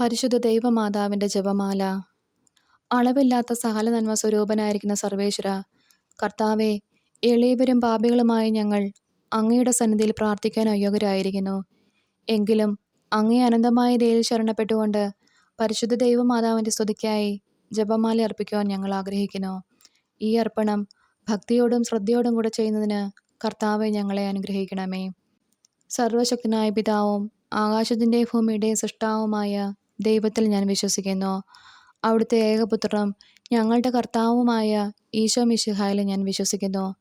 പരിശുദ്ധ ദൈവമാതാവിന്റെ ജപമാല. അളവില്ലാത്ത സകല നന്മ സ്വരൂപനായിരിക്കുന്ന സർവേശ്വര കർത്താവെ എളിയവരും പാപികളുമായ ഞങ്ങൾ അങ്ങയുടെ സന്നിധിയിൽ പ്രാർത്ഥിക്കാൻ അയോഗ്യരായിരിക്കുന്നു. എങ്കിലും അങ്ങേ അനന്തമായ ദയിൽ ശരണപ്പെട്ടുകൊണ്ട് പരിശുദ്ധ ദൈവമാതാവിന്റെ സ്തുതിക്കായി ജപമാല അർപ്പിക്കുവാൻ ഞങ്ങൾ ആഗ്രഹിക്കുന്നു. ഈ അർപ്പണം ഭക്തിയോടും ശ്രദ്ധയോടും കൂടെ ചെയ്യുന്നതിന് കർത്താവെ ഞങ്ങളെ അനുഗ്രഹിക്കണമേ. സർവശക്തനായ പിതാവും ആകാശത്തിന്റെ ഭൂമിയുടെയും സൃഷ്ടാവുമായ ദൈവത്തിൽ ഞാൻ വിശ്വസിക്കുന്നു. അവിടുത്തെ ഏകപുത്രനും ഞങ്ങളുടെ കർത്താവുമായ ഈശോ മിശിഹായിൽ ഞാൻ വിശ്വസിക്കുന്നു.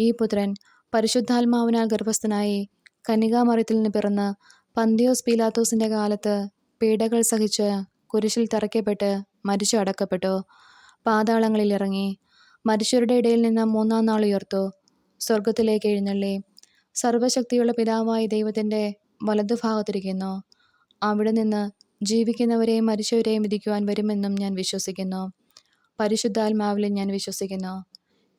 ഈ പുത്രൻ പരിശുദ്ധാത്മാവിനാൽ ഗർഭസ്ഥനായി കന്യകാമറിയത്തിൽ നിന്ന് പിറന്ന് പന്തിയോസ് പീലാത്തോസിന്റെ കാലത്ത് പീഡകൾ സഹിച്ച് കുരിശിൽ തറയ്ക്കപ്പെട്ട് മരിച്ചു അടക്കപ്പെട്ടു. പാതാളങ്ങളിൽ ഇറങ്ങി മരിച്ചവരുടെ ഇടയിൽ നിന്ന് മൂന്നാം നാൾ ഉയർത്തു. സ്വർഗത്തിലേക്ക് എഴുന്നള്ളി. സർവശക്തിയുള്ള പിതാവായ ദൈവത്തിന്റെ വലതുഭാഗത്തിരിക്കുന്നു. അവിടെ നിന്ന് ജീവിക്കുന്നവരെയും മരിച്ചവരെയും വിധിക്കുവാൻ വരുമെന്നും ഞാൻ വിശ്വസിക്കുന്നു. പരിശുദ്ധാത്മാവിലും ഞാൻ വിശ്വസിക്കുന്നു.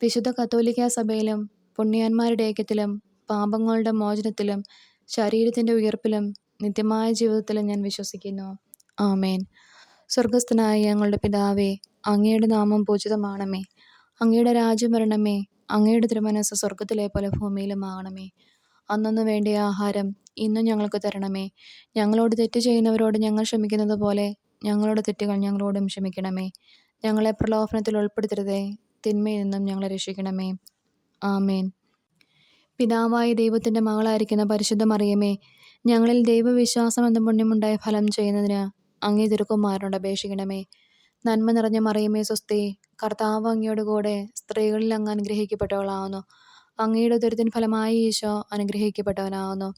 വിശുദ്ധ കത്തോലിക്ക സഭയിലും പുണ്യാന്മാരുടെ ഐക്യത്തിലും പാപങ്ങളുടെ മോചനത്തിലും ശരീരത്തിന്റെ ഉയർപ്പിലും നിത്യമായ ജീവിതത്തിലും ഞാൻ വിശ്വസിക്കുന്നു. ആമേൻ. സ്വർഗസ്ഥനായ ഞങ്ങളുടെ പിതാവേ അങ്ങയുടെ നാമം പൂജിതമാണമേ. അങ്ങയുടെ രാജ്യം വരണമേ. അങ്ങയുടെ തിരുമനസ് സ്വർഗത്തിലെ പോലെ ഭൂമിയിലും ആകണമേ. അന്നന്ന് വേണ്ടിയ ആഹാരം ഇന്നും ഞങ്ങൾക്ക് തരണമേ. ഞങ്ങളോട് തെറ്റ് ചെയ്യുന്നവരോട് ഞങ്ങൾ ക്ഷമിക്കുന്നത് പോലെ ഞങ്ങളുടെ തെറ്റുകൾ ഞങ്ങളോടും ക്ഷമിക്കണമേ. ഞങ്ങളെ പ്രലോഭനത്തിൽ ഉൾപ്പെടുത്തരുതേ. തിന്മയിൽ നിന്നും ഞങ്ങളെ രക്ഷിക്കണമേ. ആമേൻ. പിതാവായ ദൈവത്തിന്റെ മകളായിരിക്കുന്ന പരിശുദ്ധ മറിയമേ ഞങ്ങളിൽ ദൈവവിശ്വാസം എന്ന പുണ്യമുണ്ടായ ഫലം ചെയ്യുന്നതിന് അങ്ങേ തിരുക്കുമാരനോട് അപേക്ഷിക്കണമേ. നന്മ നിറഞ്ഞ മറിയമേ സ്വസ്തി കർത്താവ് അങ്ങയോട് കൂടെ സ്ത്രീകളിൽ അങ്ങ് അനുഗ്രഹിക്കപ്പെട്ടവളാവുന്നു. അങ്ങയുടെ ഉദരത്തിന് ഫലമായി ഈശോ അനുഗ്രഹിക്കപ്പെട്ടവനാകുന്നു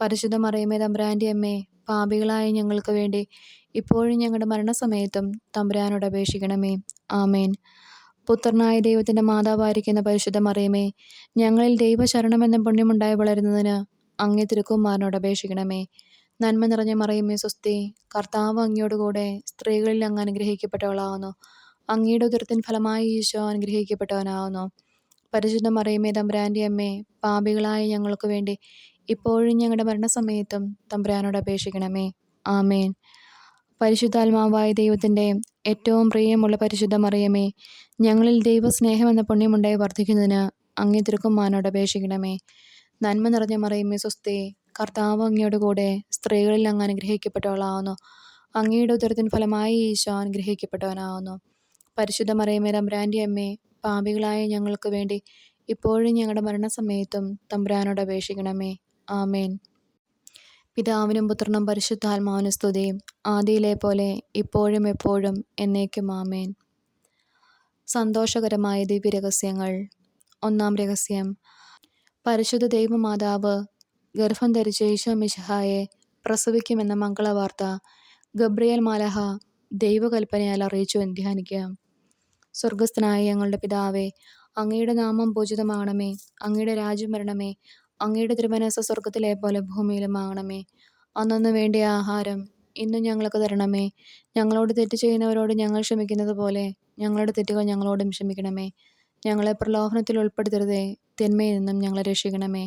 പരിശുദ്ധ മറിയമേ തമ്പുരാന്റെ അമ്മേ പാപികളായ ഞങ്ങൾക്ക് വേണ്ടി ഇപ്പോഴും ഞങ്ങളുടെ മരണസമയത്തും തമ്പുരാനോട് അപേക്ഷിക്കണമേ. ആമേൻ. പുത്രനായ ദൈവത്തിന്റെ മാതാവായിരിക്കുന്ന പരിശുദ്ധ മറിയമേ ഞങ്ങളിൽ ദൈവശരണമെന്ന പുണ്യമുണ്ടായി വളരുന്നതിന് അങ്ങേ തിരുക്കുമാരനോട് അപേക്ഷിക്കണമേ. നന്മ നിറഞ്ഞ മറിയമേ സ്വസ്തി കർത്താവ് അങ്ങയോടുകൂടെ സ്ത്രീകളിൽ അങ്ങ് അനുഗ്രഹിക്കപ്പെട്ടവളാവുന്നു. അങ്ങയുടെ ഉദരത്തിൻ ഫലമായി ഈശോ അനുഗ്രഹിക്കപ്പെട്ടവനാവുന്നു. പരിശുദ്ധ മറിയമേ തമ്പുരാന്റെ അമ്മേ പാപികളായ ഞങ്ങൾക്ക് വേണ്ടി ഇപ്പോഴും ഞങ്ങളുടെ മരണസമയത്തും തമ്പുരാനോട് അപേക്ഷിക്കണമേ. ആമേൻ. പരിശുദ്ധാത്മാവായ ദൈവത്തിന്റെ ഏറ്റവും പ്രിയമുള്ള പരിശുദ്ധ മറിയമേ ഞങ്ങളിൽ ദൈവസ്നേഹം എന്ന പുണ്യമുണ്ടായി വർദ്ധിക്കുന്നതിന് അങ്ങേ തിരുക്കുമാനോട് അപേക്ഷിക്കണമേ. നന്മ നിറഞ്ഞ മറിയമേ സ്വസ്തി കർത്താവ് അങ്ങയോട് കൂടെ സ്ത്രീകളിൽ അങ്ങ് അനുഗ്രഹിക്കപ്പെട്ടവളാവുന്നു. അങ്ങയുടെ ഉദരത്തിന് ഫലമായി ഈശോ അനുഗ്രഹിക്കപ്പെട്ടവനാവുന്നു. പരിശുദ്ധ മറിയമേ തമ്പുരാന്റെ അമ്മേ പാപികളായ ഞങ്ങൾക്ക് വേണ്ടി ഇപ്പോഴും ഞങ്ങളുടെ മരണസമയത്തും തമ്പുരാനോട് അപേക്ഷിക്കണമേ. ആമേൻ. പിതാവിനും പുത്രനും പരിശുദ്ധാത്മാവിനും സ്തുതിയും. ആദിയിലെ പോലെ ഇപ്പോഴും എപ്പോഴും എന്നേക്കും ആമേൻ. സന്തോഷകരമായ ദിവ്യരഹസ്യങ്ങൾ. ഒന്നാം രഹസ്യം. പരിശുദ്ധ ദൈവമാതാവ് ഗർഭം ധരിച്ച ഈശോ മിശഹായെ പ്രസവിക്കുമെന്ന മംഗളവാർത്ത ഗബ്രിയേൽ മാലഹ ദൈവകൽപ്പനയാൽ അറിയിച്ചു എന്ന് ധ്യാനിക്കുക സ്വർഗസ്ഥനായ ഞങ്ങളുടെ പിതാവേ അങ്ങയുടെ നാമം പൂജിതമാകണമേ അങ്ങയുടെ രാജ്യം വരണമേ അങ്ങയുടെ തിരുമനസ സ്വർഗത്തിലെ പോലെ ഭൂമിയിലും ആകണമേ. അന്നന്ന് വേണ്ടിയ ആഹാരം ഇന്നും ഞങ്ങൾക്ക് തരണമേ. ഞങ്ങളോട് തെറ്റ് ചെയ്യുന്നവരോട് ഞങ്ങൾ ക്ഷമിക്കുന്നത് പോലെ ഞങ്ങളുടെ തെറ്റുകൾ ഞങ്ങളോടും ക്ഷമിക്കണമേ. ഞങ്ങളെ പ്രലോഭനത്തിൽ ഉൾപ്പെടുത്തരുതേ തിന്മയിൽ നിന്നും ഞങ്ങളെ രക്ഷിക്കണമേ.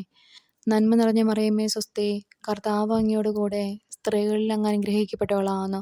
നന്മ നിറഞ്ഞ മറിയമ്മേ സ്വസ്തി കർത്താവ് അങ്ങയോട് കൂടെ സ്ത്രീകളിൽ അങ്ങ് അനുഗ്രഹിക്കപ്പെട്ടവളാവുന്നു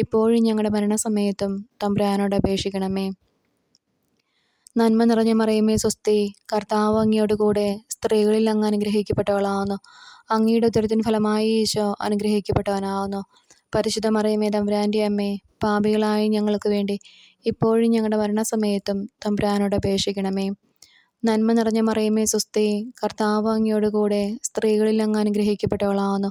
ഇപ്പോഴും ഞങ്ങളുടെ മരണസമയത്തും തമ്പുരാനോട് അപേക്ഷിക്കണമേ. നന്മ നിറഞ്ഞ മറിയമേ സ്വസ്തി കർത്താവ് അങ്ങയോട് കൂടെ സ്ത്രീകളിൽ അങ്ങ് അനുഗ്രഹിക്കപ്പെട്ടവളാവുന്നു. അങ്ങയുടെ ഉത്തരത്തിന് ഫലമായി ഈശോ അനുഗ്രഹിക്കപ്പെട്ടവനാവുന്നു. പരിശുദ്ധ മറിയമേ തമ്പുരാന്റെ അമ്മേ പാപികളായി ഞങ്ങൾക്ക് വേണ്ടി ഇപ്പോഴും ഞങ്ങളുടെ മരണസമയത്തും തമ്പുരാനോട് അപേക്ഷിക്കണമേ. നന്മ നിറഞ്ഞ മറിയമേ സ്വസ്തി കർത്താവ് അങ്ങയോട് കൂടെ സ്ത്രീകളിൽ അങ്ങ് അനുഗ്രഹിക്കപ്പെട്ടവളാവുന്നു.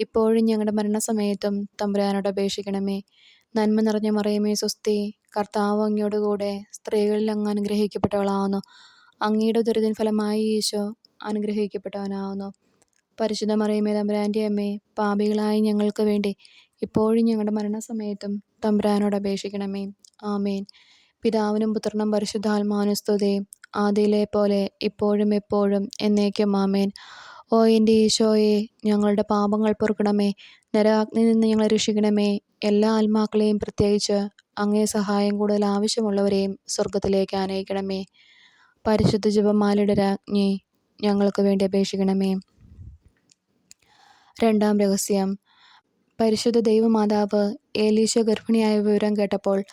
ഇപ്പോഴും ഞങ്ങളുടെ മരണസമയത്തും തമ്പുരാനോട് അപേക്ഷിക്കണമേ. നന്മ നിറഞ്ഞ മറിയമേ സ്വസ്തി കർത്താവ് അങ്ങയോടുകൂടെ സ്ത്രീകളിൽ അങ്ങ് അനുഗ്രഹിക്കപ്പെട്ടവളാവുന്നു. അങ്ങയുടെ ദുരിതം ഫലമായി ഈശോ അനുഗ്രഹിക്കപ്പെട്ടവനാവുന്നു. പരിശുദ്ധ മറിയമേ തമ്പുരാന്റെ അമ്മേ പാപികളായ ഞങ്ങൾക്ക് വേണ്ടി ഇപ്പോഴും ഞങ്ങളുടെ മരണസമയത്തും തമ്പുരാനോട് അപേക്ഷിക്കണമേ. ആമേൻ. പിതാവിനും പുത്രനും പരിശുദ്ധാത്മാനുസ്തുതയും സ്തുതി. ആദിയിലെ പോലെ ഇപ്പോഴും എപ്പോഴും എന്നേക്കും ആമേൻ. ഓ എന്റെ ഈശോയെ ഞങ്ങളുടെ പാപങ്ങൾ പൊറുക്കണമേ നരാഗ്നി നിന്ന് ഞങ്ങളെ രക്ഷിക്കണമേ. എല്ലാ ആത്മാക്കളെയും പ്രത്യേകിച്ച് അങ്ങേ സഹായം കൂടുതൽ ആവശ്യമുള്ളവരെയും സ്വർഗത്തിലേക്ക് ആനയിക്കണമേ. പരിശുദ്ധ ജപമാലയുടെ രാജ്ഞി ഞങ്ങൾക്ക് വേണ്ടി അപേക്ഷിക്കണമേ. രണ്ടാം രഹസ്യം. പരിശുദ്ധ ദൈവമാതാവ് ഏലീശ ഗർഭിണിയായ വിവരം കേട്ടപ്പോൾ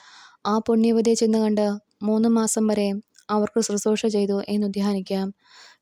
ആ പുണ്യവതിയെ ചെന്ന് കണ്ട് മൂന്ന് മാസം വരെ അവർക്ക് ശുശ്രൂഷ ചെയ്തു എന്ന് ധ്യാനിക്കാം.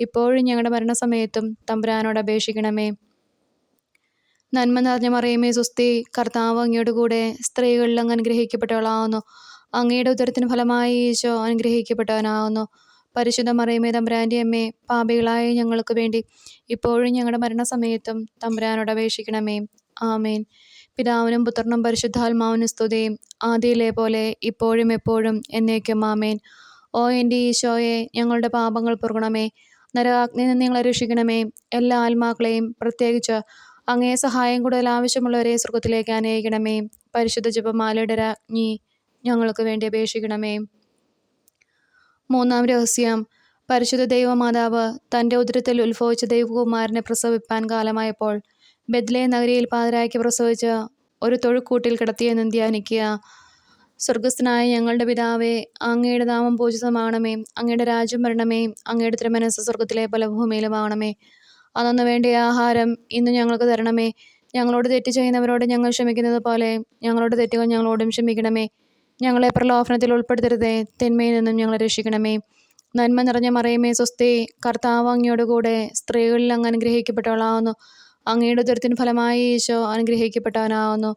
ഇപ്പോഴും ഞങ്ങളുടെ മരണസമയത്തും തമ്പുരാനോട് അപേക്ഷിക്കണമേ. നന്മ നിറഞ്ഞ മറിയമേ സുസ്തി കർത്താവ് അങ്ങയുടെ കൂടെ സ്ത്രീകളിൽ അങ്ങ് അനുഗ്രഹിക്കപ്പെട്ടവളാവുന്നു. അങ്ങയുടെ ഉദരത്തിന് ഫലമായി ഈശോ അനുഗ്രഹിക്കപ്പെട്ടവനാവുന്നു. പരിശുദ്ധ മറിയമേ തമ്പുരാന്റെ അമ്മേ പാപികളായ ഞങ്ങൾക്ക് വേണ്ടി ഇപ്പോഴും ഞങ്ങളുടെ മരണസമയത്തും തമ്പുരാനോട് അപേക്ഷിക്കണമേ. ആമേൻ. പിതാവിനും പുത്രനും പരിശുദ്ധാത്മാവിനും സ്തുതിയും ആദിയിലെ പോലെ ഇപ്പോഴും എപ്പോഴും എന്നേക്കും ആമേൻ. ഓ എന്റെ ഈശോയെ ഞങ്ങളുടെ പാപങ്ങൾ പൊറുകണമേ. നരകാഗ്നിയിൽ നിന്ന് ഞങ്ങളെ രക്ഷിക്കണമേ. എല്ലാ ആത്മാക്കളെയും പ്രത്യേകിച്ച് അങ്ങേ സഹായം കൂടുതൽ ആവശ്യമുള്ളവരെ സ്വർഗത്തിലേക്ക് അനയിക്കണമേ പരിശുദ്ധ ജപമാലയുടെ രാജ്ഞി ഞങ്ങൾക്ക് വേണ്ടി അപേക്ഷിക്കണമേ. മൂന്നാം രഹസ്യം. പരിശുദ്ധ ദൈവമാതാവ് തന്റെ ഉദരത്തിൽ ഉത്ഭവിച്ച ദൈവകുമാരനെ പ്രസവിപ്പാൻ കാലമായപ്പോൾ ബദ്ലേ നഗരിയിൽ പാതിരായ്ക്ക് പ്രസവിച്ച് ഒരു തൊഴുക്കൂട്ടിൽ കിടത്തിയെന്ന് ധ്യാനിക്കുക. സ്വർഗസ്ഥനായ ഞങ്ങളുടെ പിതാവേ അങ്ങയുടെ നാമം പൂജിതമാണമേ. അങ്ങയുടെ രാജ്യം വരണമേ. അങ്ങയുടെ തിരുമനസ് സ്വർഗത്തിലെ പല ഭൂമിയിലുമാണമേ അന്നു വേണ്ട ആഹാരം ഇന്ന് ഞങ്ങൾക്ക് തരണമേ. ഞങ്ങളോട് തെറ്റ് ചെയ്യുന്നവരോട് ഞങ്ങൾ ക്ഷമിക്കുന്നത് പോലെ ഞങ്ങളുടെ തെറ്റുകൾ ഞങ്ങളോടും ക്ഷമിക്കണമേ. ഞങ്ങളെ പ്രലോഭനത്തിൽ ഉൾപ്പെടുത്തരുതേ. തിന്മയിൽ നിന്നും ഞങ്ങളെ രക്ഷിക്കണമേ. നന്മ നിറഞ്ഞ മറിയമേ സ്വസ്തി കർത്താവ് അങ്ങയോട് കൂടെ സ്ത്രീകളിൽ അങ്ങ് അനുഗ്രഹിക്കപ്പെട്ടവളാവുന്നു. അങ്ങയുടെ ദുരത്തിന് ഫലമായി ഈശോ അനുഗ്രഹിക്കപ്പെട്ടവനാവുന്നു.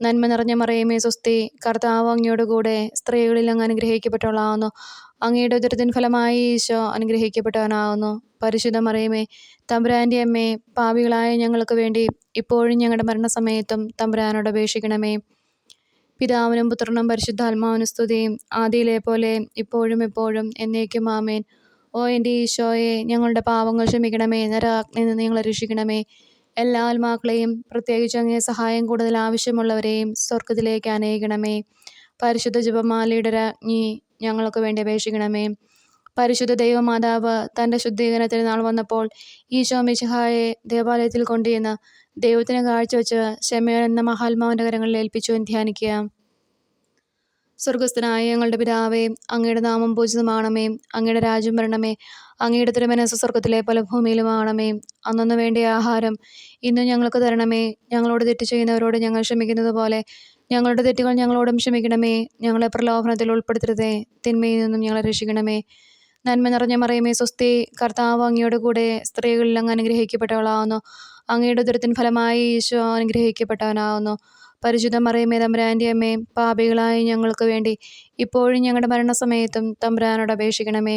നന്മ നിറഞ്ഞ മറിയമേ സ്വസ്തി കർത്താവ് അങ്ങയുടെ കൂടെ സ്ത്രീകളിൽ അങ്ങ് അനുഗ്രഹിക്കപ്പെട്ടവളാവുന്നു അങ്ങയുടെ ഉദരത്തിൻ ഫലമായി ഈശോ അനുഗ്രഹിക്കപ്പെട്ടവനാവുന്നു പരിശുദ്ധ മറിയമേ തമ്പുരാന്റെ അമ്മേ പാപികളായ ഞങ്ങൾക്ക് വേണ്ടി ഇപ്പോഴും ഞങ്ങളുടെ മരണസമയത്തും തമ്പുരാനോട് അപേക്ഷിക്കണമേ. പിതാവിനും പുത്രനും പരിശുദ്ധാത്മാവിനും സ്തുതിയും ആദിയിലെ പോലെ ഇപ്പോഴും എപ്പോഴും എന്നേക്കും ആമേൻ. ഓ എന്റെ ഈശോയെ ഞങ്ങളുടെ പാവങ്ങൾ ക്ഷമിക്കണമേ. നരാഗ്നിയിൽ നിന്ന് ഞങ്ങളെ രക്ഷിക്കണമേ. എല്ലാ ആത്മാക്കളെയും പ്രത്യേകിച്ച് അങ്ങേ സഹായം കൂടുതൽ ആവശ്യമുള്ളവരെയും സ്വർഗത്തിലേക്ക് അനയിക്കണമേ പരിശുദ്ധ ജപമാലയുടെ രാജ്ഞി ഞങ്ങൾക്ക് വേണ്ടി അപേക്ഷിക്കണമേ. പരിശുദ്ധ ദൈവമാതാവ് തന്റെ ശുദ്ധീകരണത്തിന് നാൾ വന്നപ്പോൾ ഈശോ മിശിഹായെ ദേവാലയത്തിൽ കൊണ്ടുചെന്ന് ദൈവത്തിന് കാഴ്ചവെച്ച് ക്ഷമയോൻ എന്ന മഹാത്മാവിന്റെ കരങ്ങളിൽ ഏൽപ്പിച്ചു ധ്യാനിക്കുക. സ്വർഗസ്ഥനായ ഞങ്ങളുടെ പിതാവേ അങ്ങയുടെ നാമം പൂജിതമാണമേ അങ്ങയുടെ രാജ്യം വരണമേ അങ്ങയുടെ തിരുമനസ് സ്വർഗത്തിലെ പല ഭൂമിയിലും ഭൂമിയിലുമാണമേ അന്നു വേണ്ടിയ ആഹാരം ഇന്നും ഞങ്ങൾക്ക് തരണമേ. ഞങ്ങളോട് തെറ്റ് ചെയ്യുന്നവരോട് ഞങ്ങൾ ക്ഷമിക്കുന്നത് പോലെ ഞങ്ങളുടെ തെറ്റുകൾ ഞങ്ങളോടും ക്ഷമിക്കണമേ. ഞങ്ങളെ പ്രലോഭനത്തിൽ ഉൾപ്പെടുത്തരുതേ. തിന്മയിൽ നിന്നും ഞങ്ങളെ രക്ഷിക്കണമേ. നന്മ നിറഞ്ഞ മറിയമേ സ്വസ്തി. കർത്താവ് അങ്ങയോട് കൂടെ സ്ത്രീകളിൽ അങ്ങ് അനുഗ്രഹിക്കപ്പെട്ടവളാവുന്നു. അങ്ങയുടെ ഉദരത്തിൻ ഫലമായി ഈശോ അനുഗ്രഹിക്കപ്പെട്ടവനാവുന്നു. പരിശുദ്ധ മറിയമേ തമ്പുരാന്റെ അമ്മേ പാപികളായി ഞങ്ങൾക്ക് വേണ്ടി ഇപ്പോഴും ഞങ്ങളുടെ മരണസമയത്തും തമ്പുരാനോട് അപേക്ഷിക്കണമേ.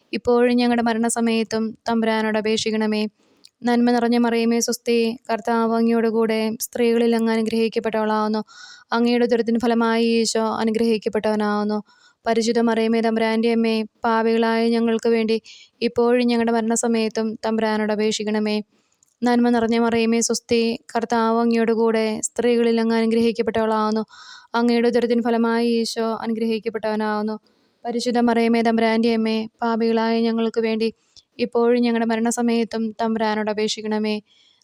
ഇപ്പോഴും ഞങ്ങളുടെ മരണസമയത്തും തമ്പുരാനോട് അപേക്ഷിക്കണമേ. നന്മ നിറഞ്ഞ മറിയമേ സ്വസ്തി കർത്താവ് അങ്ങയോടുകൂടെ സ്ത്രീകളിൽ അങ്ങ് അനുഗ്രഹിക്കപ്പെട്ടവളാവുന്നു. അങ്ങയുടെ ദുരിതത്തിന് ഫലമായി ഈശോ അനുഗ്രഹിക്കപ്പെട്ടവനാവുന്നു. പരിശുദ്ധ മറിയമേ തമ്പുരാന്റെ അമ്മേ പാപികളായ ഞങ്ങൾക്ക് വേണ്ടി ഇപ്പോഴും ഞങ്ങളുടെ മരണസമയത്തും തമ്പുരാനോട് അപേക്ഷിക്കണമേ. നന്മ നിറഞ്ഞ മറിയമേ സ്വസ്തി കർത്താവ് അങ്ങയോടുകൂടെ സ്ത്രീകളിൽ അങ്ങ് അനുഗ്രഹിക്കപ്പെട്ടവളാവുന്നു. അങ്ങയുടെ ദുരിതത്തിന് ഫലമായി ഈശോ അനുഗ്രഹിക്കപ്പെട്ടവനാവുന്നു. പരിശുദ്ധ മറിയമേ തമ്പുരാന്റെ അമ്മേ പാപികളായ ഞങ്ങൾക്ക് വേണ്ടി ഇപ്പോഴും ഞങ്ങളുടെ മരണസമയത്തും തമ്പുരാനോട് അപേക്ഷിക്കണമേ.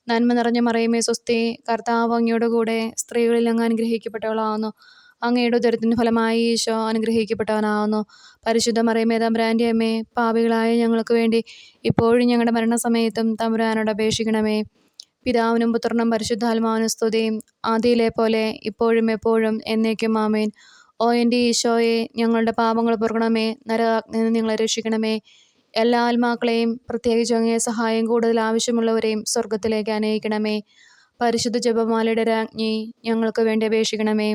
നന്മ നിറഞ്ഞ മറിയമേ സ്വസ്തി കർത്താവ് അങ്ങയോടുകൂടെ സ്ത്രീകളിൽ അങ്ങ് അനുഗ്രഹിക്കപ്പെട്ടവളാവുന്നു. അങ്ങയുടെ ഉദരത്തിന് ഫലമായി ഈശോ അനുഗ്രഹിക്കപ്പെട്ടവനാവുന്നു. പരിശുദ്ധ മറിയമേ തമ്പുരാന്റെ അമ്മേ പാപികളായ ഞങ്ങൾക്ക് വേണ്ടി ഇപ്പോഴും ഞങ്ങളുടെ മരണസമയത്തും തമ്പുരാനോട് അപേക്ഷിക്കണമേ. പിതാവിനും പുത്രനും പരിശുദ്ധാത്മാവിനും സ്തുതിയും ആദിയിലെ പോലെ ഇപ്പോഴും എപ്പോഴും എന്നേക്കും ആമേൻ. ഓ എന്റെ ഈശോയെ ഞങ്ങളുടെ പാപങ്ങൾ പൊറുക്കണമേ നരകാഗ്നിയിൽ നിന്ന് ഞങ്ങളെ രക്ഷിക്കണമേ. എല്ലാ ആത്മാക്കളെയും പ്രത്യേകിച്ച് അങ്ങേ സഹായം കൂടുതൽ ആവശ്യമുള്ളവരെയും സ്വർഗത്തിലേക്ക് അനയിക്കണമേ. പരിശുദ്ധ ജപമാലയുടെ രാജ്ഞി ഞങ്ങൾക്ക് വേണ്ടി അപേക്ഷിക്കണമേ.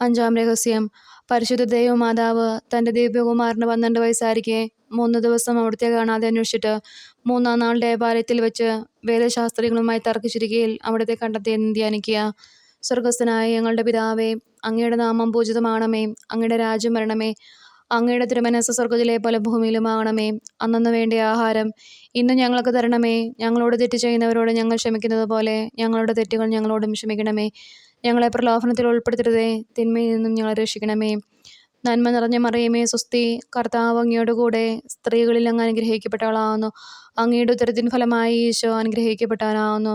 അഞ്ചാം രഹസ്യം. പരിശുദ്ധ ദൈവമാതാവ് തന്റെ ദിവ്യകുമാറിന് പന്ത്രണ്ട് വയസ്സായിരിക്കെ മൂന്ന് ദിവസം അവിടുത്തെ കാണാതെ അന്വേഷിച്ചിട്ട് മൂന്നാം നാൾ ദേവാലയത്തിൽ വെച്ച് വേദശാസ്ത്രികളുമായി തർക്കിച്ചിരിക്കയിൽ അവിടുത്തെ കണ്ടെത്തിയെന്ന് ധ്യാനിക്കുക? സ്വർഗസ്ഥനായ ഞങ്ങളുടെ പിതാവേ അങ്ങയുടെ നാമം പൂജിതമാണമേ അങ്ങയുടെ രാജ്യം വരണമേ അങ്ങയുടെ തിരുമനസ് സ്വർഗത്തിലെ പോലെ ഭൂമിയിലുമാകണമേ. അന്നു വേണ്ടിയ ആഹാരം ഇന്ന് ഞങ്ങൾക്ക് തരണമേ. ഞങ്ങളോട് തെറ്റ് ചെയ്യുന്നവരോട് ഞങ്ങൾ ക്ഷമിക്കുന്നത് പോലെ ഞങ്ങളുടെ തെറ്റുകൾ ഞങ്ങളോടും ക്ഷമിക്കണമേ. ഞങ്ങളെ പ്രലോഭനത്തിൽ ഉൾപ്പെടുത്തരുതേ. തിന്മയിൽ നിന്നും ഞങ്ങളെ രക്ഷിക്കണമേ. നന്മ നിറഞ്ഞ മറിയമേ സുസ്തി കർത്താവ് അങ്ങയോടുകൂടെ സ്ത്രീകളിൽ അങ്ങ് അനുഗ്രഹിക്കപ്പെട്ടവളാവുന്നു അങ്ങയുടെ ഉത്തരത്തിൻ ഫലമായി ഈശോ അനുഗ്രഹിക്കപ്പെട്ടവനാവുന്നു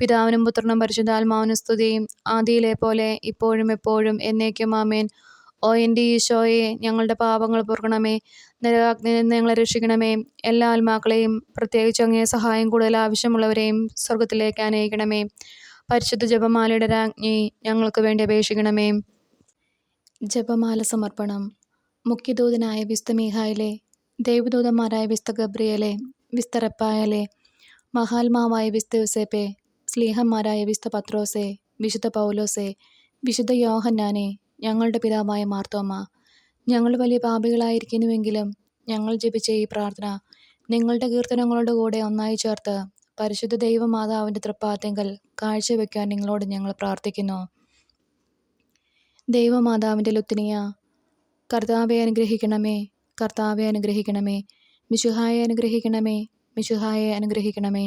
പിതാവിനും പുത്രനും പരിശുദ്ധാത്മാവിനും സ്തുതിയും. ആദിയിലെ പോലെ ഇപ്പോഴും എപ്പോഴും എന്നേക്കും ആമേൻ. ഓ എന്റെ ഈശോയെ ഞങ്ങളുടെ പാപങ്ങൾ പൊറുക്കണമേ. നരകാഗ്നിയിൽ നിന്ന് ഞങ്ങളെ രക്ഷിക്കണമേ. എല്ലാ ആത്മാക്കളെയും പ്രത്യേകിച്ച് അങ്ങേ സഹായം കൂടുതൽ ആവശ്യമുള്ളവരെയും സ്വർഗത്തിലേക്ക് അനയിക്കണമേ പരിശുദ്ധ ജപമാലയുടെ രാജ്ഞി ഞങ്ങൾക്ക് വേണ്ടി അപേക്ഷിക്കണമേ. ജപമാല സമർപ്പണം. മുഖ്യദൂതനായ വിസ്ത മീഹായിലെ ദേവദൂതന്മാരായ വിസ്ത ഗബ്രിയലെ വിസ്തറപ്പായലെ മഹാത്മാവായ വിസ്ത യുസേപ്പെ സ്ലീഹന്മാരായ വിശുദ്ധ പത്രോസെ വിശുദ്ധ പൗലോസെ വിശുദ്ധ യോഹന്നാനെ ഞങ്ങളുടെ പിതാവായ മാർത്തോമ ഞങ്ങൾ വലിയ പാപികളായിരിക്കുന്നുവെങ്കിലും ഞങ്ങൾ ജപിച്ച ഈ പ്രാർത്ഥന നിങ്ങളുടെ കീർത്തനങ്ങളുടെ കൂടെ ഒന്നായി ചേർത്ത് പരിശുദ്ധ ദൈവമാതാവിന്റെ തൃപ്പാത്തെങ്കിൽ കാഴ്ചവെക്കാൻ നിങ്ങളോട് ഞങ്ങൾ പ്രാർത്ഥിക്കുന്നു. ദൈവമാതാവിന്റെ ലുത്തിനിയ കർത്താവെ അനുഗ്രഹിക്കണമേ കർത്താവെ അനുഗ്രഹിക്കണമേ മിശുഹായെ അനുഗ്രഹിക്കണമേ മിശുഹായെ അനുഗ്രഹിക്കണമേ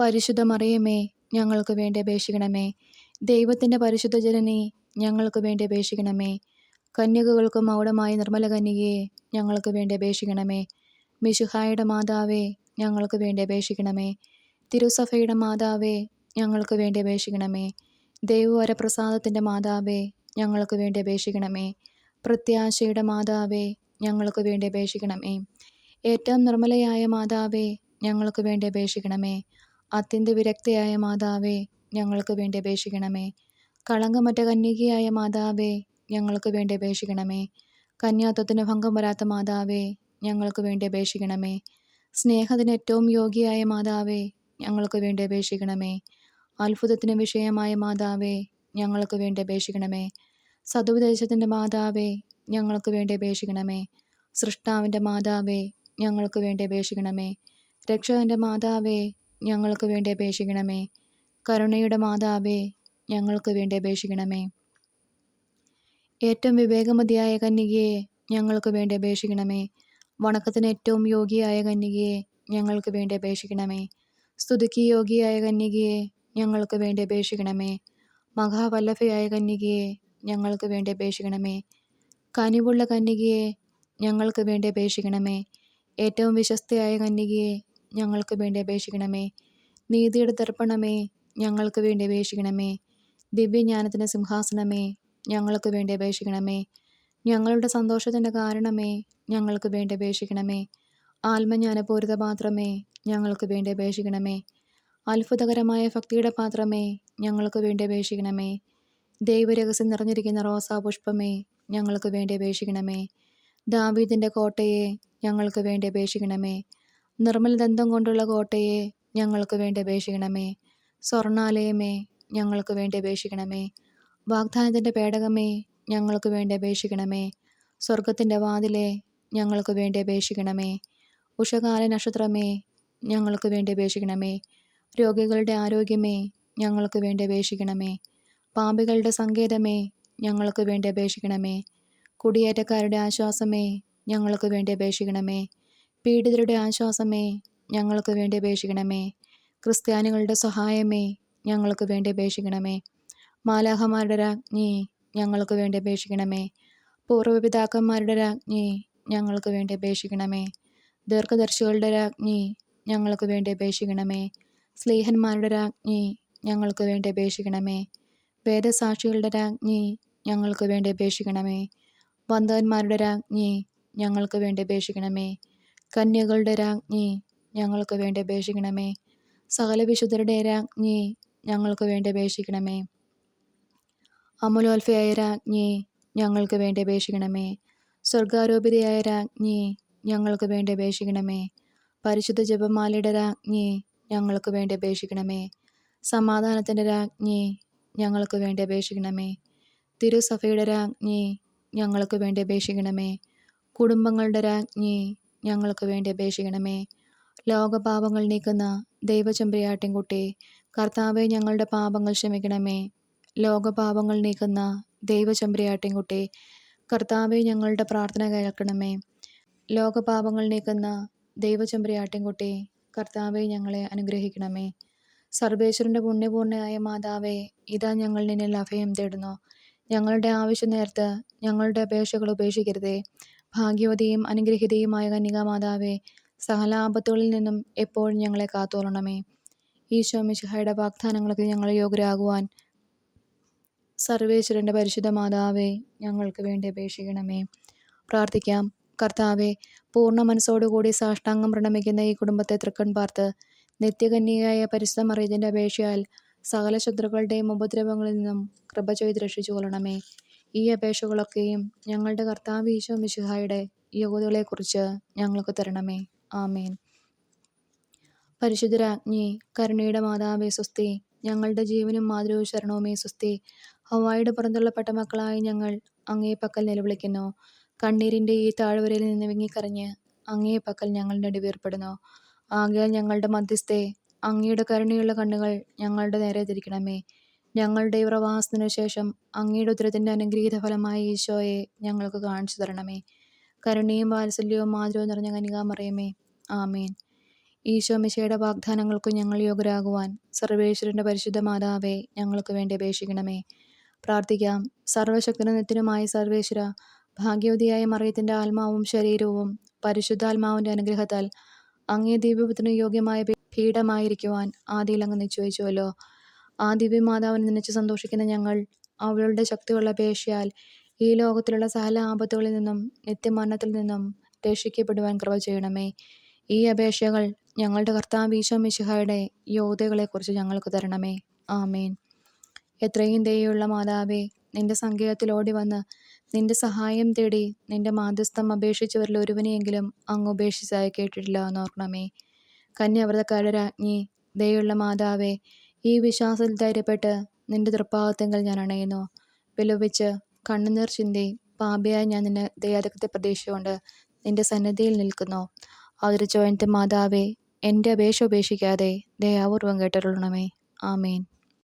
പരിശുദ്ധ മറിയമേ ഞങ്ങൾക്ക് വേണ്ടി അപേക്ഷിക്കണമേ. ദൈവത്തിന്റെ പരിശുദ്ധ ജനനി ഞങ്ങൾക്ക് വേണ്ടി അപേക്ഷിക്കണമേ. കന്യകകൾക്കും മൗഢമായ നിർമ്മല കന്യകയെ ഞങ്ങൾക്ക് വേണ്ടി അപേക്ഷിക്കണമേ. മിശുഹായുടെ മാതാവേ ഞങ്ങൾക്ക് വേണ്ടി അപേക്ഷിക്കണമേ. തിരുസഭയുടെ മാതാവേ ഞങ്ങൾക്ക് വേണ്ടി അപേക്ഷിക്കണമേ. ദൈവവരപ്രസാദത്തിന്റെ മാതാവേ ഞങ്ങൾക്ക് വേണ്ടി അപേക്ഷിക്കണമേ. പ്രത്യാശയുടെ മാതാവേ ഞങ്ങൾക്ക് വേണ്ടി അപേക്ഷിക്കണമേ. ഏറ്റവും നിർമ്മലയായ മാതാവേ ഞങ്ങൾക്ക് വേണ്ടി അപേക്ഷിക്കണമേ. അത്യന്ത വിരക്തയായ മാതാവേ ഞങ്ങൾക്ക് വേണ്ടി അപേക്ഷിക്കണമേ. കളങ്കമറ്റ കന്യകയായ മാതാവേ ഞങ്ങൾക്ക് വേണ്ടി അപേക്ഷിക്കണമേ. കന്യാത്വത്തിന് ഭംഗം വരാത്ത മാതാവേ ഞങ്ങൾക്ക് വേണ്ടി അപേക്ഷിക്കണമേ. സ്നേഹത്തിന് ഏറ്റവും യോഗ്യയായ മാതാവേ ഞങ്ങൾക്ക് വേണ്ടി അപേക്ഷിക്കണമേ. അത്ഭുതത്തിന് വിഷയമായ മാതാവേ ഞങ്ങൾക്ക് വേണ്ടി അപേക്ഷിക്കണമേ. സതുപദേശത്തിന്റെ മാതാവേ ഞങ്ങൾക്ക് വേണ്ടി അപേക്ഷിക്കണമേ. സൃഷ്ടാവിന്റെ മാതാവേ ഞങ്ങൾക്ക് വേണ്ടി അപേക്ഷിക്കണമേ. രക്ഷകന്റെ മാതാവേ ഞങ്ങൾക്ക് വേണ്ടി അപേക്ഷിക്കണമേ. കരുണയുടെ മാതാവേ ഞങ്ങൾക്ക് വേണ്ടി അപേക്ഷിക്കണമേ. ഏറ്റവും വിവേകമതിയായ കന്യകയെ ഞങ്ങൾക്ക് വേണ്ടി അപേക്ഷിക്കണമേ. വണക്കത്തിന് ഏറ്റവും യോഗിയായ കന്യകയെ ഞങ്ങൾക്ക് വേണ്ടി അപേക്ഷിക്കണമേ. സ്തുതിക്ക് യോഗിയായ കന്യകയെ ഞങ്ങൾക്ക് വേണ്ടി അപേക്ഷിക്കണമേ. മഹാവല്ലഭയായ കന്യകയെ ഞങ്ങൾക്ക് വേണ്ടി അപേക്ഷിക്കണമേ. കനിവുള്ള കന്യകയെ ഞങ്ങൾക്ക് വേണ്ടി അപേക്ഷിക്കണമേ. ഏറ്റവും വിശ്വസ്തയായ കന്യകയെ ഞങ്ങൾക്ക് വേണ്ടി അപേക്ഷിക്കണമേ. നീതിയുടെ ദർപ്പണമേ ഞങ്ങൾക്ക് വേണ്ടി അപേക്ഷിക്കണമേ. ദിവ്യജ്ഞാനത്തിന്റെ സിംഹാസനമേ ഞങ്ങൾക്ക് വേണ്ടി അപേക്ഷിക്കണമേ. ഞങ്ങളുടെ സന്തോഷത്തിന്റെ കാരണമേ ഞങ്ങൾക്ക് വേണ്ടി അപേക്ഷിക്കണമേ. ആത്മജ്ഞാനപൂരിത പാത്രമേ ഞങ്ങൾക്ക് വേണ്ടി അപേക്ഷിക്കണമേ. അത്ഭുതകരമായ ഭക്തിയുടെ പാത്രമേ ഞങ്ങൾക്ക് വേണ്ടി അപേക്ഷിക്കണമേ. ദൈവരഹസ്യം നിറഞ്ഞിരിക്കുന്ന റോസാ പുഷ്പമേ ഞങ്ങൾക്ക് വേണ്ടി അപേക്ഷിക്കണമേ. ദാവീദിന്റെ കോട്ടയെ ഞങ്ങൾക്ക് വേണ്ടി അപേക്ഷിക്കണമേ. നിർമ്മല ദന്തം കൊണ്ടുള്ള കോട്ടയെ ഞങ്ങൾക്ക് വേണ്ടി അപേക്ഷിക്കണമേ. സ്വർണാലയമേ ഞങ്ങൾക്ക് വേണ്ടി അപേക്ഷിക്കണമേ. വാഗ്ദാനത്തിന്റെ പേടകമേ ഞങ്ങൾക്ക് വേണ്ടി അപേക്ഷിക്കണമേ. സ്വർഗത്തിന്റെ വാതിലെ ഞങ്ങൾക്ക് വേണ്ടി അപേക്ഷിക്കണമേ. ഉഷകാല നക്ഷത്രമേ ഞങ്ങൾക്ക് വേണ്ടി അപേക്ഷിക്കണമേ. രോഗികളുടെ ആരോഗ്യമേ ഞങ്ങൾക്ക് വേണ്ടി അപേക്ഷിക്കണമേ. പാപികളുടെ സങ്കേതമേ ഞങ്ങൾക്ക് വേണ്ടി അപേക്ഷിക്കണമേ. കുടിയേറ്റക്കാരുടെ ആശ്വാസമേ ഞങ്ങൾക്ക് വേണ്ടി അപേക്ഷിക്കണമേ. പീഡിതരുടെ ആശ്വാസമേ ഞങ്ങൾക്ക് വേണ്ടി അപേക്ഷിക്കണമേ. ക്രിസ്ത്യാനികളുടെ സഹായമേ ഞങ്ങൾക്ക് വേണ്ടി അപേക്ഷിക്കണമേ. മാലാഹമാരുടെ രാജ്ഞി ഞങ്ങൾക്ക് വേണ്ടി അപേക്ഷിക്കണമേ. പൂർവപിതാക്കന്മാരുടെ രാജ്ഞി ഞങ്ങൾക്ക് വേണ്ടി അപേക്ഷിക്കണമേ. ദീർഘദർശികളുടെ രാജ്ഞി ഞങ്ങൾക്ക് വേണ്ടി അപേക്ഷിക്കണമേ. സ്ലേഹന്മാരുടെ രാജ്ഞി ഞങ്ങൾക്ക് വേണ്ടി അപേക്ഷിക്കണമേ. വേദസാക്ഷികളുടെ രാജ്ഞി ഞങ്ങൾക്ക് വേണ്ടി അപേക്ഷിക്കണമേ. വന്ധവന്മാരുടെ രാജ്ഞി ഞങ്ങൾക്ക് വേണ്ടി അപേക്ഷിക്കണമേ. കന്യകളുടെ രാജ്ഞി ഞങ്ങൾക്ക് വേണ്ടി അപേക്ഷിക്കണമേ. സകല വിശുദ്ധരുടെ രാജ്ഞി ഞങ്ങൾക്ക് വേണ്ടി അപേക്ഷിക്കണമേ. അമലോൽഫയായ രാജ്ഞി ഞങ്ങൾക്ക് വേണ്ടി അപേക്ഷിക്കണമേ. സ്വർഗാരോപിതയായ രാജ്ഞി ഞങ്ങൾക്ക് വേണ്ടി അപേക്ഷിക്കണമേ. പരിശുദ്ധ ജപമാലയുടെ രാജ്ഞി ഞങ്ങൾക്ക് വേണ്ടി അപേക്ഷിക്കണമേ. സമാധാനത്തിന്റെ രാജ്ഞി ഞങ്ങൾക്ക് വേണ്ടി അപേക്ഷിക്കണമേ. തിരുസഭയുടെ രാജ്ഞി ഞങ്ങൾക്ക് വേണ്ടി അപേക്ഷിക്കണമേ. കുടുംബങ്ങളുടെ രാജ്ഞി ഞങ്ങൾക്ക് വേണ്ടി അപേക്ഷിക്കണമേ. ലോകപാപങ്ങൾ നീക്കുന്ന ദൈവചെമ്പരിയാട്ടിൻകുട്ടി കർത്താവെ ഞങ്ങളുടെ പാപങ്ങൾ ക്ഷമിക്കണമേ. ലോകപാപങ്ങൾ നീക്കുന്ന ദൈവചെമ്പരിയാട്ടിൻകുട്ടി കർത്താവെ ഞങ്ങളുടെ പ്രാർത്ഥന കേൾക്കണമേ. ലോകപാപങ്ങൾ നീക്കുന്ന ദൈവചെമ്പരിയാട്ടിൻകുട്ടി കർത്താവെ ഞങ്ങളെ അനുഗ്രഹിക്കണമേ. സർവേശ്വരന്റെ പുണ്യപൂർണയായ മാതാവേ ഇതാ ഞങ്ങൾ നിന്നിൽ അഭയം തേടുന്നു. ഞങ്ങളുടെ ആവശ്യം നേരത്ത് ഞങ്ങളുടെ അപേക്ഷകൾ ഉപേക്ഷിക്കരുതേ. ഭാഗ്യവതിയും അനുഗ്രഹീതയുമായ കന്യകാമാതാവേ സകലാപത്തുകളിൽ നിന്നും എപ്പോഴും ഞങ്ങളെ കാത്തോളണമേ. ഈശോ മിശിഹയുടെ വാഗ്ദാനങ്ങൾക്ക് ഞങ്ങൾ യോഗ്യരാകുവാൻ സർവേശ്വരന്റെ പരിശുദ്ധ മാതാവേ ഞങ്ങൾക്ക് വേണ്ടി അപേക്ഷിക്കണമേ. പ്രാർത്ഥിക്കാം. കർത്താവെ പൂർണ മനസ്സോടുകൂടി സാഷ്ടാംഗം പ്രണമിക്കുന്ന ഈ കുടുംബത്തെ തൃക്കൺ പാർത്ത് നിത്യകന്യയായ പരിശുദ്ധ മറിയതിന്റെ അപേക്ഷയാൽ സകല ശത്രുക്കളുടെയും ഉപദ്രവങ്ങളിൽ നിന്നും കൃപ ചെയ്ത് രക്ഷിച്ചു കൊള്ളണമേ ഈ അപേക്ഷകളൊക്കെയും ഞങ്ങളുടെ കർത്താവ് ഈശോ മിശിഹായുടെ യോഗ്യതകളെക്കുറിച്ച് ഞങ്ങൾക്ക് തരണമേ. ആമേൻ. പരിശുദ്ധരാജ്ഞി കരുണയുടെ മാതാവേ സ്വസ്തി ഞങ്ങളുടെ ജീവനും മാതൃവും ശരണവുമേ സ്വസ്തി ഹവായുടെ പുറന്തള്ളപ്പെട്ട മക്കളായി ഞങ്ങൾ അങ്ങേ പക്കൽ നിലവിളിക്കുന്നു. കണ്ണീരിന്റെ ഈ താഴ്വരയിൽ നിന്ന് വിങ്ങിക്കറിഞ്ഞ് അങ്ങേ പക്കൽ ഞങ്ങൾ നെടുവേർപ്പെടുന്നു. ആകയാൽ ഞങ്ങളുടെ മധ്യസ്ഥേ അങ്ങയുടെ കരുണയുള്ള കണ്ണുകൾ ഞങ്ങളുടെ നേരെ തിരിക്കണമേ ഞങ്ങളുടെ പ്രവാസത്തിനു ശേഷം അങ്ങയുടെ ഉത്തരത്തിന്റെ അനുഗ്രഹീത ഫലമായ ഈശോയെ ഞങ്ങൾക്ക് കാണിച്ചു തരണമേ. കരുണയും വാത്സല്യവും മാതൃവും നിറഞ്ഞ കനികാമറിയമേ ആമേൻ. ഈശോ മിശയുടെ വാഗ്ദാനങ്ങൾക്കും ഞങ്ങൾ യോഗ്യരാകുവാൻ സർവേശ്വരന്റെ പരിശുദ്ധ മാതാവേ ഞങ്ങൾക്ക് വേണ്ടി അപേക്ഷിക്കണമേ. പ്രാർത്ഥിക്കാം. സർവശക്തനത്തിനുമായ സർവേശ്വര ഭാഗ്യവതിയായ മറിയത്തിന്റെ ആത്മാവും ശരീരവും പരിശുദ്ധാത്മാവിന്റെ അനുഗ്രഹത്താൽ അങ്ങേ ദിവ്യപുത്രന് യോഗ്യമായ പീഠമായിരിക്കുവാൻ ആദിയിൽ അങ്ങ് നിശ്ചയിച്ചുവല്ലോ. ആ ദിവ്യമാതാവിനെ നനച്ച് സന്തോഷിക്കുന്ന ഞങ്ങൾ അവളുടെ ശക്തിയുള്ള അപേക്ഷയാൽ ഈ ലോകത്തിലുള്ള സകല ആപത്തുകളിൽ നിന്നും നിത്യമരണത്തിൽ നിന്നും രക്ഷിക്കപ്പെടുവാൻ കൃപ ചെയ്യണമേ. ഈ അപേക്ഷകൾ ഞങ്ങളുടെ കർത്താവ് ഈശോ മിശിഹായുടെ യോധകളെക്കുറിച്ച് ഞങ്ങൾക്ക് തരണമേ. ആമേൻ. എത്രയും ദയുള്ള മാതാവേ നിന്റെ സങ്കേതത്തിൽ ഓടി വന്ന് നിന്റെ സഹായം തേടി നിന്റെ മാധ്യസ്ഥം അപേക്ഷിച്ചവരിൽ ഒരുവനെയെങ്കിലും അങ്ങ് ഉപേക്ഷിച്ചായി കേട്ടിട്ടില്ല എന്നോർക്കണമേ കന്യാവ്രതക്കാരുടെ രാജ്ഞി ദയുള്ള മാതാവേ ഈ വിശ്വാസത്തിൽ ധൈര്യപ്പെട്ട് നിന്റെ തൃപ്പാകത്തെങ്കിൽ ഞാൻ അണയുന്നു. വിലപിച്ച് കണ്ണുനീർ ചിന്തി പാപിയായി ഞാൻ നിന്നെ ദയാദക്തി പ്രതീക്ഷിച്ചുകൊണ്ട് നിന്റെ സന്നദ്ധിയിൽ നിൽക്കുന്നു. അവതരിച്ചോയന്റെ മാതാവേ എന്റെ അപേക്ഷ ഉപേക്ഷിക്കാതെ ദയാപൂർവം കേട്ടരുളണമേ. ആമേൻ.